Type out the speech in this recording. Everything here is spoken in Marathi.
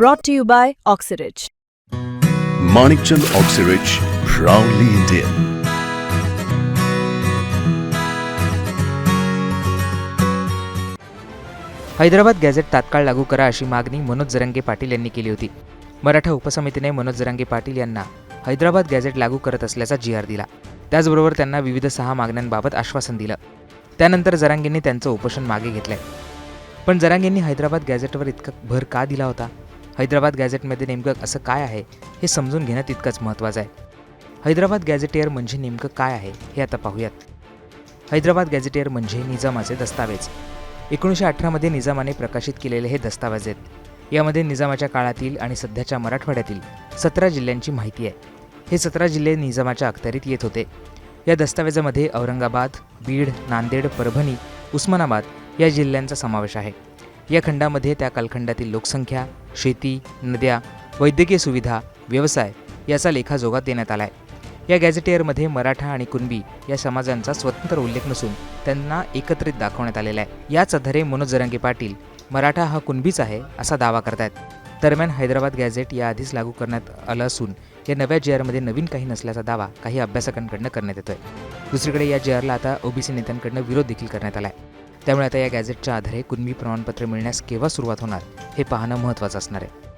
Brought to you by Oxyridge. Manikchand Oxyrich, proudly Indian. Hyderabad gazette तात्काळ लागू करा अशी मागणी मनोज जरंगे पाटील यांनी केली होती. मराठा उपसमितीने मनोज जरंगे पाटील यांना हैदराबाद गॅझेट लागू करत असल्याचा जी आर दिला. त्याचबरोबर त्यांना विविध सहा मागण्यांबाबत आश्वासन दिलं. त्यानंतर जरांगेंनी त्यांचं उपोषण मागे घेतलंय. पण जरांगेंनी हैदराबाद गॅझेटवर इतका भर का दिला होता? हैदराबाद गॅझेटमध्ये नेमकं असं काय आहे हे समजून घेणं तितकंच महत्त्वाचं आहे. हैदराबाद गॅझेटियर म्हणजे नेमकं काय आहे हे आता पाहूयात. हैदराबाद गॅझेटियर म्हणजे निजामाचे दस्तावेज. एकोणीसशे अठरामध्ये निजामाने प्रकाशित केलेले हे दस्तावेज आहेत. यामध्ये निजामाच्या काळातील आणि सध्याच्या मराठवाड्यातील सतरा जिल्ह्यांची माहिती आहे. हे सतरा जिल्हे निजामाच्या अखत्यारीत येत होते. या दस्तावेजामध्ये औरंगाबाद बीड नांदेड परभणी उस्मानाबाद या जिल्ह्यांचा समावेश आहे. या खंडामध्ये त्या कालखंडातील लोकसंख्या शेती नद्या वैद्यकीय सुविधा व्यवसाय याचा लेखाजोगा देण्यात आला आहे या गॅझेटियरमध्ये मराठा आणि कुणबी या समाजांचा स्वतंत्र उल्लेख नसून त्यांना एकत्रित दाखवण्यात आलेला आहे. याच आधारे मनोज जरांगे पाटील मराठा हा कुणबीच आहे असा दावा करतायत. दरम्यान हैदराबाद गॅझेट याआधीच लागू करण्यात आलं असून या नव्या जी आरमध्ये नवीन काही नसल्याचा दावा काही अभ्यासकांकडनं करण्यात येतोय. दुसरीकडे या जी आरला आता ओबीसी नेत्यांकडनं विरोध देखील करण्यात आला आहे त्यामुळे आता या गॅझेटच्या आधारे कुणबी प्रमाणपत्र मिळण्यास केव्हा सुरुवात होणार हे पाहणं महत्त्वाचं असणार आहे.